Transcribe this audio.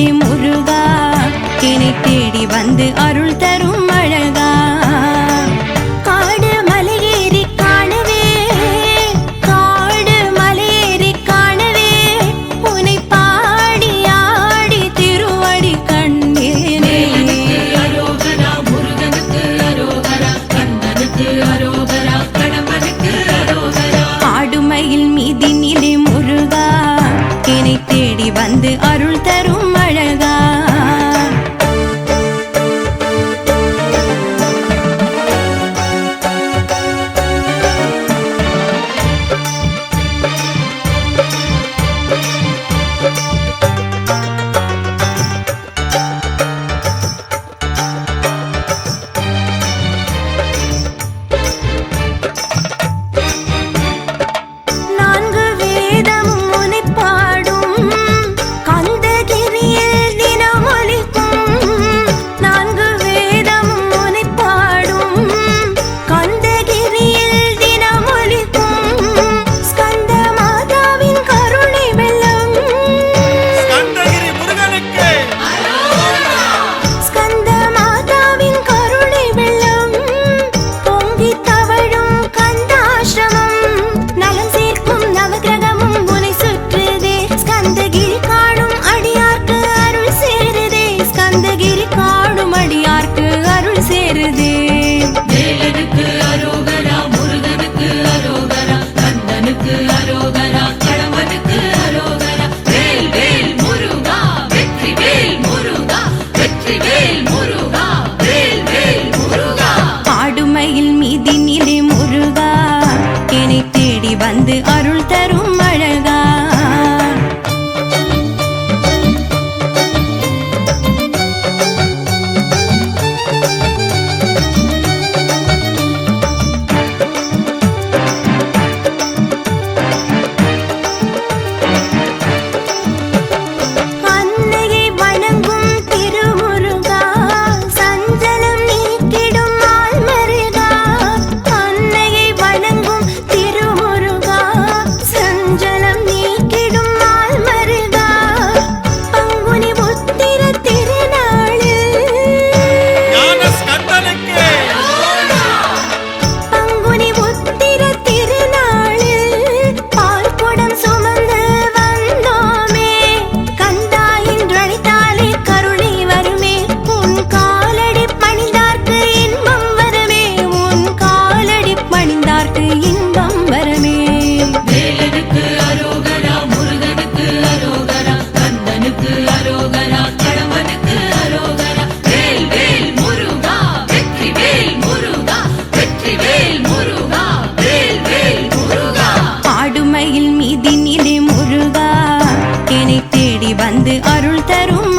மீதினிலே முருகா தினை தேடி வந்து அருள் தரும் அழகா. காடு மலையேறி காணவே காடு மலையேறி காணவே உனை பாடி ஆடி திருவடி கண்ணேனே. அரோகரா முருகனுக்கு அரோகரா கந்தனுக்கு அரோகரா கடம்பனுக்கு அரோகரா காடுமையில் மீதி நிலை முருகா என்னை தேடி வந்து அருள் தரும் அழகா சேருது. வேலனுக்கு அரோகரா முருகனுக்கு அரோகரா கந்தனுக்கு அரோகரா கடவனுக்கு அரோகரா. வேல் வேல் முருகா வெற்றி வேல் முருகா வெற்றி வேல் முருகா வேல் வேல் முருகா. பாடுமையில் மீதி நிலை முருகா. என்னை தேடி வந்து அருள் தரும் அழகா. இதினிலே முருகா என்னை தேடி வந்து அருள் தரும்